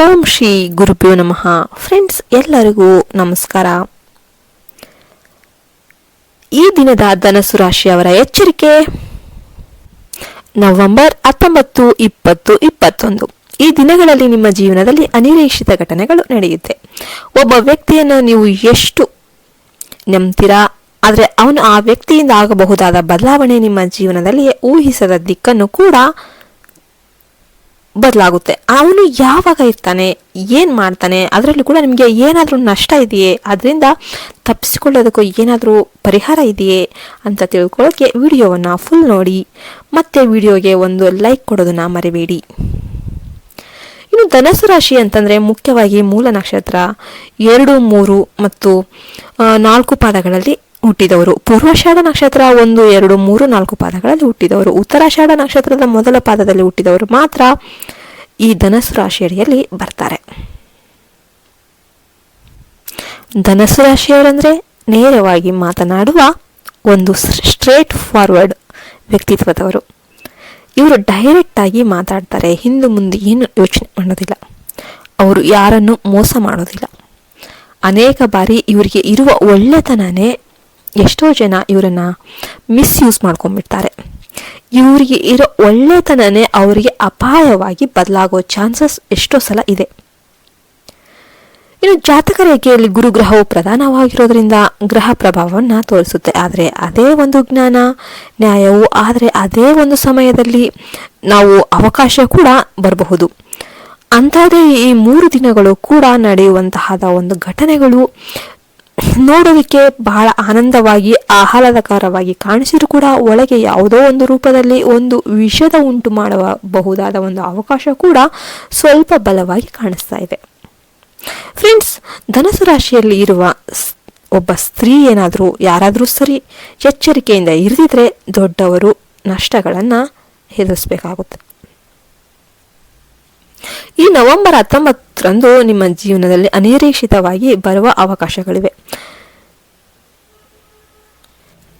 ಓಂ ಶ್ರೀ ಗುರುಭ್ಯೋ ನಮಃ. ಫ್ರೆಂಡ್ಸ್ ಎಲ್ಲರಿಗೂ ನಮಸ್ಕಾರ. ಈ ದಿನದ ಧನಸು ರಾಶಿಯವರ ಎಚ್ಚರಿಕೆ? ನವೆಂಬರ್ ಹತ್ತೊಂಬತ್ತು ಇಪ್ಪತ್ತು ಇಪ್ಪತ್ತೊಂದು. ಈ ದಿನಗಳಲ್ಲಿ ನಿಮ್ಮ ಜೀವನದಲ್ಲಿ ಅನಿರೀಕ್ಷಿತ ಘಟನೆಗಳು ನಡೆಯುತ್ತೆ. ಒಬ್ಬ ವ್ಯಕ್ತಿಯನ್ನು ನೀವು ಎಷ್ಟು ನಂಬ್ತೀರಾ? ಆದರೆ ಅವನು ಆ ವ್ಯಕ್ತಿಯಿಂದ ಆಗಬಹುದಾದ ಬದಲಾವಣೆ ನಿಮ್ಮ ಜೀವನದಲ್ಲಿ ಊಹಿಸದ ದಿಕ್ಕನ್ನು ಕೂಡ ಬದಲಾಗುತ್ತೆ. ಅವನು ಯಾವಾಗ ಇರ್ತಾನೆ, ಏನು ಮಾಡ್ತಾನೆ, ಅದರಲ್ಲಿ ಕೂಡ ನಿಮಗೆ ಏನಾದರೂ ನಷ್ಟ ಇದೆಯೇ, ಅದರಿಂದ ತಪ್ಪಿಸಿಕೊಳ್ಳೋದಕ್ಕೂ ಏನಾದರೂ ಪರಿಹಾರ ಇದೆಯೇ ಅಂತ ತಿಳ್ಕೊಳ್ಳೋಕ್ಕೆ ವಿಡಿಯೋವನ್ನು ಫುಲ್ ನೋಡಿ, ಮತ್ತೆ ವಿಡಿಯೋಗೆ ಒಂದು ಲೈಕ್ ಕೊಡೋದನ್ನು ಮರಿಬೇಡಿ. ಇನ್ನು ಧನಸು ರಾಶಿ ಅಂತಂದರೆ ಮುಖ್ಯವಾಗಿ ಮೂಲ ನಕ್ಷತ್ರ, ಎರಡು, ಮೂರು ಮತ್ತು ನಾಲ್ಕು ಪಾದಗಳಲ್ಲಿ ಹುಟ್ಟಿದವರು. ಪೂರ್ವಾಷಾಢ ನಕ್ಷತ್ರ ಒಂದು, ಎರಡು, ಮೂರು, ನಾಲ್ಕು ಪಾದಗಳಲ್ಲಿ ಹುಟ್ಟಿದವರು. ಉತ್ತರಾಷಾಢ ನಕ್ಷತ್ರದ ಮೊದಲ ಪಾದದಲ್ಲಿ ಹುಟ್ಟಿದವರು ಮಾತ್ರ ಈ ಧನಸ್ಸು ರಾಶಿಯಡಿಯಲ್ಲಿ ಬರ್ತಾರೆ. ಧನಸ್ಸು ರಾಶಿಯವರಂದ್ರೆ ನೇರವಾಗಿ ಮಾತನಾಡುವ ಒಂದು ಸ್ಟ್ರೇಟ್ ಫಾರ್ವರ್ಡ್ ವ್ಯಕ್ತಿತ್ವದವರು. ಇವರು ಡೈರೆಕ್ಟ್ ಆಗಿ ಮಾತಾಡ್ತಾರೆ. ಹಿಂದೆ ಮುಂದೆ ಏನು ಯೋಚನೆ ಮಾಡೋದಿಲ್ಲ. ಅವರು ಯಾರನ್ನು ಮೋಸ ಮಾಡೋದಿಲ್ಲ. ಅನೇಕ ಬಾರಿ ಇವರಿಗೆ ಇರುವ ಒಳ್ಳೆತನನೇ ಎಷ್ಟೋ ಜನ ಇವರನ್ನ ಮಿಸ್ಯೂಸ್ ಮಾಡ್ಕೊಂಡ್ಬಿಡ್ತಾರೆ. ಇವರಿಗೆ ಇರೋ ಒಳ್ಳೆತನನೇ ಅವರಿಗೆ ಅಪಾಯವಾಗಿ ಬದಲಾಗೋ ಚಾನ್ಸಸ್ ಎಷ್ಟೋ ಸಲ ಇದೆ. ಇನ್ನು ಜಾತಕ ರೇಖೆಯಲ್ಲಿ ಗುರುಗ್ರಹವು ಪ್ರಧಾನವಾಗಿರೋದ್ರಿಂದ ಗ್ರಹ ಪ್ರಭಾವವನ್ನು ತೋರಿಸುತ್ತೆ. ಆದರೆ ಅದೇ ಒಂದು ಜ್ಞಾನ, ನ್ಯಾಯವು, ಆದರೆ ಅದೇ ಒಂದು ಸಮಯದಲ್ಲಿ ನಾವು ಅವಕಾಶ ಕೂಡ ಬರಬಹುದು. ಅಂಥದ್ದೇ ಈ ಮೂರು ದಿನಗಳು ಕೂಡ ನಡೆಯುವಂತಹದ ಒಂದು ಘಟನೆಗಳು ನೋಡೋದಕ್ಕೆ ಬಹಳ ಆನಂದವಾಗಿ, ಆಹ್ಲಾದಕರವಾಗಿ ಕಾಣಿಸಿದ್ರು ಕೂಡ ಒಳಗೆ ಯಾವುದೋ ಒಂದು ರೂಪದಲ್ಲಿ ಒಂದು ವಿಷದ ಉಂಟು ಮಾಡಬಹುದಾದ ಒಂದು ಅವಕಾಶ ಕೂಡ ಸ್ವಲ್ಪ ಬಲವಾಗಿ ಕಾಣಿಸ್ತಾ ಇದೆ. ಫ್ರೆಂಡ್ಸ್ ಧನಸು ರಾಶಿಯಲ್ಲಿ ಇರುವ ಒಬ್ಬ ಸ್ತ್ರೀ ಏನಾದರೂ, ಯಾರಾದರೂ ಸರಿ ಎಚ್ಚರಿಕೆಯಿಂದ ಇರದಿದ್ರೆ ದೊಡ್ಡವರು ನಷ್ಟಗಳನ್ನು ಎದುರಿಸಬೇಕಾಗುತ್ತೆ. ಈ ನವೆಂಬರ್ ಹತ್ತೊಂಬತ್ತರಂದು ನಿಮ್ಮ ಜೀವನದಲ್ಲಿ ಅನಿರೀಕ್ಷಿತವಾಗಿ ಬರುವ ಅವಕಾಶಗಳಿವೆ.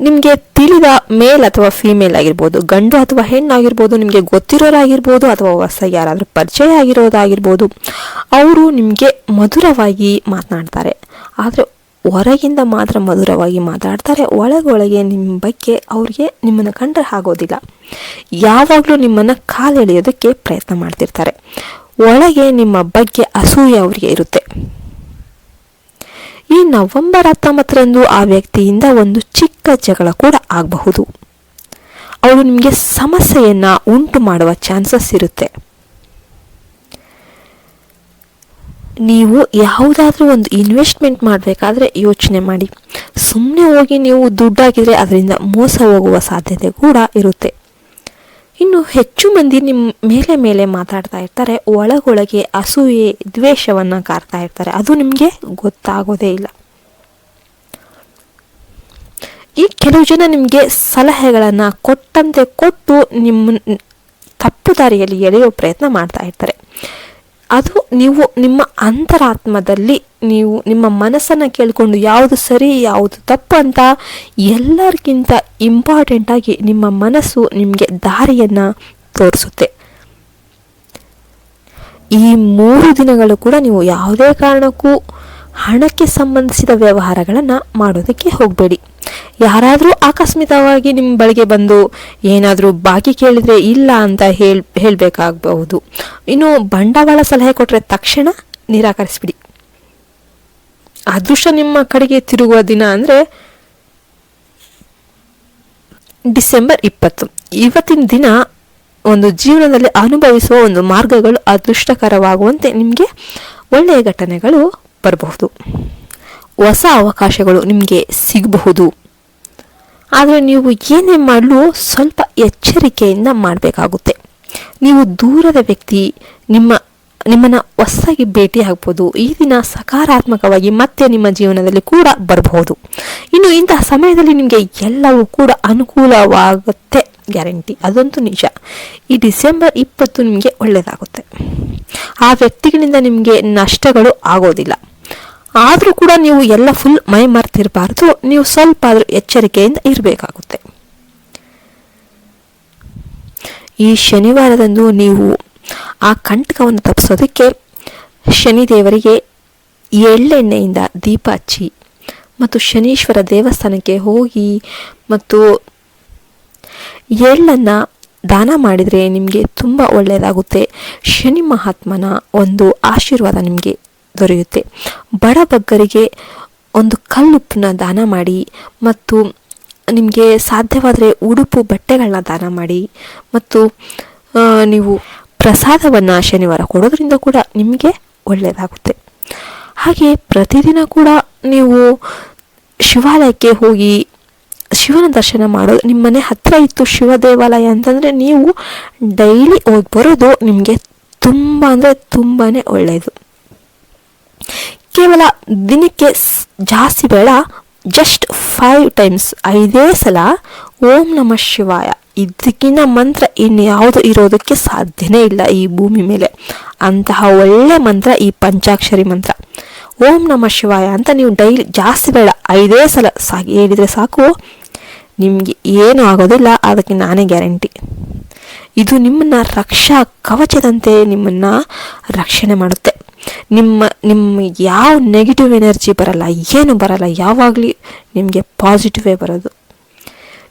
ನಿಮಗೆ ತಿಳಿದ ಮೇಲ್ ಅಥವಾ ಫೀಮೇಲ್ ಆಗಿರ್ಬೋದು, ಗಂಡು ಅಥವಾ ಹೆಣ್ಣಾಗಿರ್ಬೋದು ನಿಮಗೆ ಗೊತ್ತಿರೋರಾಗಿರ್ಬೋದು, ಅಥವಾ ಹೊಸ ಯಾರಾದರೂ ಪರಿಚಯ ಆಗಿರೋದಾಗಿರ್ಬೋದು, ಅವರು ನಿಮಗೆ ಮಧುರವಾಗಿ ಮಾತನಾಡ್ತಾರೆ. ಆದರೆ ಹೊರಗಿಂದ ಮಾತ್ರ ಮಧುರವಾಗಿ ಮಾತಾಡ್ತಾರೆ. ಒಳಗೊಳಗೆ ನಿಮ್ಮ ಬಗ್ಗೆ ಅವ್ರಿಗೆ ನಿಮ್ಮನ್ನು ಕಂಡ್ರೆ ಆಗೋದಿಲ್ಲ. ಯಾವಾಗಲೂ ನಿಮ್ಮನ್ನು ಕಾಲೆಳೆಯೋದಕ್ಕೆ ಪ್ರಯತ್ನ ಮಾಡ್ತಿರ್ತಾರೆ. ಒಳಗೆ ನಿಮ್ಮ ಬಗ್ಗೆ ಅಸೂಯೆ ಅವರಿಗೆ ಇರುತ್ತೆ. ಈ ನವೆಂಬರ್ ಹತ್ತೊಂಬತ್ತರಂದು ಆ ವ್ಯಕ್ತಿಯಿಂದ ಒಂದು ಚಿಕ್ಕ ಜಗಳ ಕೂಡ ಆಗಬಹುದು. ಅವರು ನಿಮಗೆ ಸಮಸ್ಯೆಯನ್ನು ಉಂಟು ಮಾಡುವ ಚಾನ್ಸಸ್ ಇರುತ್ತೆ. ನೀವು ಯಾವುದಾದ್ರೂ ಒಂದು ಇನ್ವೆಸ್ಟ್ಮೆಂಟ್ ಮಾಡಬೇಕಾದ್ರೆ ಯೋಚನೆ ಮಾಡಿ. ಸುಮ್ಮನೆ ಹೋಗಿ ನೀವು ದುಡ್ಡಾಗಿದ್ರೆ ಅದರಿಂದ ಮೋಸ ಹೋಗುವ ಸಾಧ್ಯತೆ ಕೂಡ ಇರುತ್ತೆ. ಇನ್ನು ಹೆಚ್ಚು ಮಂದಿ ನಿಮ್ಮ ಮೇಲೆ ಮೇಲೆ ಮಾತಾಡ್ತಾ ಇರ್ತಾರೆ, ಒಳಗೊಳಗೆ ಅಸೂಯೆ, ದ್ವೇಷವನ್ನು ಕಾರ್ತಾ ಇರ್ತಾರೆ. ಅದು ನಿಮಗೆ ಗೊತ್ತಾಗೋದೇ ಇಲ್ಲ. ಈ ಕೆಲವು ಜನ ನಿಮಗೆ ಸಲಹೆಗಳನ್ನು ಕೊಟ್ಟಂತೆ ಕೊಟ್ಟು ನಿಮ್ಮ ತಪ್ಪು ದಾರಿಯಲ್ಲಿ ಎಳೆಯೋ ಪ್ರಯತ್ನ ಮಾಡ್ತಾ ಇರ್ತಾರೆ. ಅದು ನೀವು ನಿಮ್ಮ ಅಂತರಾತ್ಮದಲ್ಲಿ ನೀವು ನಿಮ್ಮ ಮನಸ್ಸನ್ನು ಕೇಳಿಕೊಂಡು ಯಾವುದು ಸರಿ, ಯಾವುದು ತಪ್ಪು ಅಂತ ಎಲ್ಲರಿಗಿಂತ ಇಂಪಾರ್ಟೆಂಟ್ ಆಗಿ ನಿಮ್ಮ ಮನಸ್ಸು ನಿಮಗೆ ದಾರಿಯನ್ನು ತೋರಿಸುತ್ತೆ. ಈ ಮೂರು ದಿನಗಳು ಕೂಡ ನೀವು ಯಾವುದೇ ಕಾರಣಕ್ಕೂ ಹಣಕ್ಕೆ ಸಂಬಂಧಿಸಿದ ವ್ಯವಹಾರಗಳನ್ನು ಮಾಡೋದಕ್ಕೆ ಹೋಗಬೇಡಿ. ಯಾರಾದರೂ ಆಕಸ್ಮಿಕವಾಗಿ ನಿಮ್ಮ ಬಳಿಗೆ ಬಂದು ಏನಾದರೂ ಬಾಕಿ ಕೇಳಿದರೆ ಇಲ್ಲ ಅಂತ ಹೇಳಿ, ಹೇಳಬೇಕಾಗಬಹುದು. ಇನ್ನು ಬಂಡವಾಳ ಸಲಹೆ ಕೊಟ್ಟರೆ ತಕ್ಷಣ ನಿರಾಕರಿಸ್ಬಿಡಿ. ಅದೃಷ್ಟ ನಿಮ್ಮ ಕಡೆಗೆ ತಿರುಗುವ ದಿನ ಅಂದರೆ ಡಿಸೆಂಬರ್ ಇಪ್ಪತ್ತು. ಇವತ್ತಿನ ದಿನ ಒಂದು ಜೀವನದಲ್ಲಿ ಅನುಭವಿಸುವ ಒಂದು ಮಾರ್ಗಗಳು ಅದೃಷ್ಟಕರವಾಗುವಂತೆ ನಿಮಗೆ ಒಳ್ಳೆಯ ಘಟನೆಗಳು ಬರಬಹುದು. ಹೊಸ ಅವಕಾಶಗಳು ನಿಮಗೆ ಸಿಗಬಹುದು. ಆದರೆ ನೀವು ಏನೇ ಮಾಡಲು ಸ್ವಲ್ಪ ಎಚ್ಚರಿಕೆಯಿಂದ ಮಾಡಬೇಕಾಗುತ್ತೆ. ನೀವು ದೂರದ ವ್ಯಕ್ತಿ, ನಿಮ್ಮ, ನಿಮ್ಮನ್ನು ಹೊಸದಾಗಿ ಭೇಟಿ ಆಗ್ಬೋದು. ಈ ದಿನ ಸಕಾರಾತ್ಮಕವಾಗಿ ಮತ್ತೆ ನಿಮ್ಮ ಜೀವನದಲ್ಲಿ ಕೂಡ ಬರಬಹುದು. ಇನ್ನು ಇಂತಹ ಸಮಯದಲ್ಲಿ ನಿಮಗೆ ಎಲ್ಲವೂ ಕೂಡ ಅನುಕೂಲವಾಗುತ್ತೆ. ಗ್ಯಾರಂಟಿ. ಅದಂತೂ ನಿಜ. ಈ ಡಿಸೆಂಬರ್ ಇಪ್ಪತ್ತು ನಿಮಗೆ ಒಳ್ಳೆಯದಾಗುತ್ತೆ. ಆ ವ್ಯಕ್ತಿಗಳಿಂದ ನಿಮಗೆ ನಷ್ಟಗಳು ಆಗೋದಿಲ್ಲ. ಆದರೂ ಕೂಡ ನೀವು ಎಲ್ಲ ಫುಲ್ ಮೈ ಮರ್ತಿರಬಾರ್ದು. ನೀವು ಸ್ವಲ್ಪ ಆದರೂ ಎಚ್ಚರಿಕೆಯಿಂದ ಇರಬೇಕಾಗುತ್ತೆ. ಈ ಶನಿವಾರದಂದು ನೀವು ಆ ಕಂಟಕವನ್ನು ತಪ್ಪಿಸೋದಕ್ಕೆ ಶನಿದೇವರಿಗೆ ಎಳ್ಳೆಣ್ಣೆಯಿಂದ ದೀಪ ಹಚ್ಚಿ ಮತ್ತು ಶನೀಶ್ವರ ದೇವಸ್ಥಾನಕ್ಕೆ ಹೋಗಿ ಮತ್ತು ಎಳ್ಳನ್ನು ದಾನ ಮಾಡಿದರೆ ನಿಮಗೆ ತುಂಬ ಒಳ್ಳೆಯದಾಗುತ್ತೆ ಶನಿ ಮಹಾತ್ಮನ ಒಂದು ಆಶೀರ್ವಾದ ನಿಮಗೆ ದೊರೆಯುತ್ತೆ. ಬಡಬಗ್ಗರಿಗೆ ಒಂದು ಕಲ್ಲುಪ್ಪನ್ನ ದಾನ ಮಾಡಿ ಮತ್ತು ನಿಮಗೆ ಸಾಧ್ಯವಾದರೆ ಉಡುಪು ಬಟ್ಟೆಗಳನ್ನ ದಾನ ಮಾಡಿ ಮತ್ತು ನೀವು ಪ್ರಸಾದವನ್ನು ಶನಿವಾರ ಕೊಡೋದ್ರಿಂದ ಕೂಡ ನಿಮಗೆ ಒಳ್ಳೆಯದಾಗುತ್ತೆ ಹಾಗೆ ಪ್ರತಿದಿನ ಕೂಡ ನೀವು ಶಿವಾಲಯಕ್ಕೆ ಹೋಗಿ ಶಿವನ ದರ್ಶನ ಮಾಡೋದು, ನಿಮ್ಮ ಮನೆ ಹತ್ತಿರ ಇತ್ತು ಶಿವ ದೇವಾಲಯ ಅಂತಂದರೆ ನೀವು ಡೈಲಿ ಹೋಗಿ ಬರೋದು ನಿಮಗೆ ತುಂಬ ಅಂದರೆ ತುಂಬಾ ಒಳ್ಳೆಯದು ಕೇವಲ ದಿನಕ್ಕೆ ಜಾಸ್ತಿ ಬೇಡ ಜಸ್ಟ್ ಫೈವ್ ಟೈಮ್ಸ್ ಐದೇ ಸಲ ಓಂ ನಮಃ ಶಿವಾಯ. ಇದಕ್ಕಿಂತ ಮಂತ್ರ ಇನ್ಯಾವುದು ಇರೋದಕ್ಕೆ ಸಾಧ್ಯನೇ ಇಲ್ಲ ಈ ಭೂಮಿ ಮೇಲೆ. ಅಂತಹ ಒಳ್ಳೆ ಮಂತ್ರ ಈ ಪಂಚಾಕ್ಷರಿ ಮಂತ್ರ. ಓಂ ನಮಃ ಶಿವಾಯ ಅಂತ ನೀವು ಡೈಲಿ ಜಾಸ್ತಿ ಬೇಡ, ಐದೇ ಸಲ ಸಾಕು ಹೇಳಿದರೆ ಸಾಕು. ನಿಮಗೆ ಏನು ಆಗೋದಿಲ್ಲ, ಅದಕ್ಕೆ ನಾನೇ ಗ್ಯಾರಂಟಿ. ಇದು ನಿಮ್ಮನ್ನ ರಕ್ಷಾ ಕವಚದಂತೆ ನಿಮ್ಮನ್ನ ರಕ್ಷಣೆ ಮಾಡುತ್ತೆ. ನಿಮ್ಮ ನಿಮ್ಮ ಯಾವ ನೆಗೆಟಿವ್ ಎನರ್ಜಿ ಬರಲ್ಲ, ಏನು ಬರಲ್ಲ, ಯಾವಾಗಲಿ ನಿಮಗೆ ಪಾಸಿಟಿವೇ ಬರೋದು.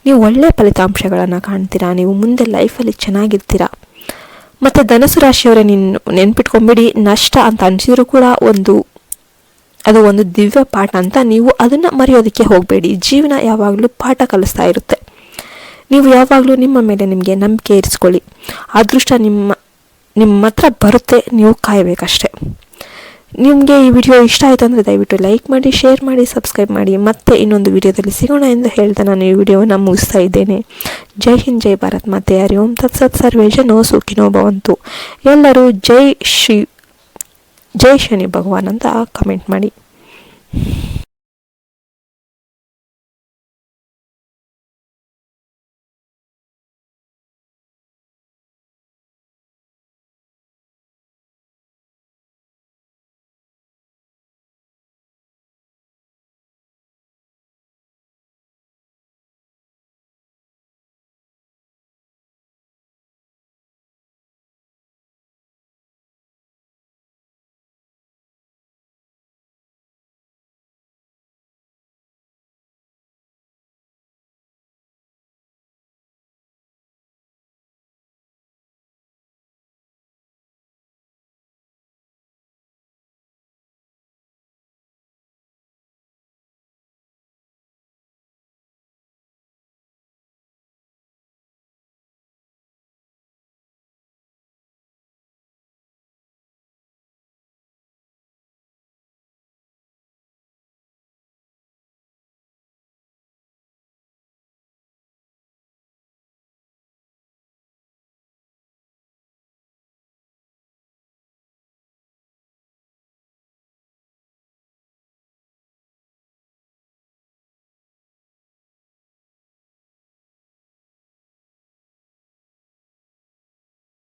ನೀವು ಒಳ್ಳೆಯ ಫಲಿತಾಂಶಗಳನ್ನು ಕಾಣ್ತೀರಾ, ನೀವು ಮುಂದೆ ಲೈಫಲ್ಲಿ ಚೆನ್ನಾಗಿರ್ತೀರಾ. ಮತ್ತು ಧನಸು ರಾಶಿಯವರೇ, ನಿನ್ನ ನೆನ್ಪಿಟ್ಕೊಂಬಿಡಿ, ನಷ್ಟ ಅಂತ ಅನಿಸಿದ್ರು ಕೂಡ ಒಂದು, ಅದು ಒಂದು ದಿವ್ಯ ಪಾಠ ಅಂತ ನೀವು ಅದನ್ನು ಮರೆಯೋದಕ್ಕೆ ಹೋಗಬೇಡಿ. ಜೀವನ ಯಾವಾಗಲೂ ಪಾಠ ಕಲಿಸ್ತಾ ಇರುತ್ತೆ. ನೀವು ಯಾವಾಗಲೂ ನಿಮ್ಮ ಮೇಲೆ ನಿಮಗೆ ನಂಬಿಕೆ ಇರಿಸ್ಕೊಳ್ಳಿ. ಅದೃಷ್ಟ ನಿಮ್ಮ ನಿಮ್ಮ ಹತ್ರ ಬರುತ್ತೆ, ನೀವು ಕಾಯಬೇಕಷ್ಟೆ. ನಿಮಗೆ ಈ ವಿಡಿಯೋ ಇಷ್ಟ ಆಯಿತು ಅಂದರೆ ದಯವಿಟ್ಟು ಲೈಕ್ ಮಾಡಿ ಶೇರ್ ಮಾಡಿ ಸಬ್ಸ್ಕ್ರೈಬ್ ಮಾಡಿ. ಮತ್ತೆ ಇನ್ನೊಂದು ವಿಡಿಯೋದಲ್ಲಿ ಸಿಗೋಣ ಎಂದು ಹೇಳ್ತಾ ನಾನು ಈ ವಿಡಿಯೋವನ್ನು ಮುಗಿಸ್ತಾ ಇದ್ದೇನೆ. ಜೈ ಹಿಂದ್, ಜೈ ಭಾರತ್. ಮಾತೆ ಹರಿ ಓಂ ತತ್ಸತ್ ಸರ್ವೇ ಜನೋ ಸುಖಿನೋ ಭವಂತು. ಎಲ್ಲರೂ ಜೈ ಶ್ರೀ, ಜೈ ಶನಿ ಭಗವಾನ್ ಅಂತ ಕಮೆಂಟ್ ಮಾಡಿ.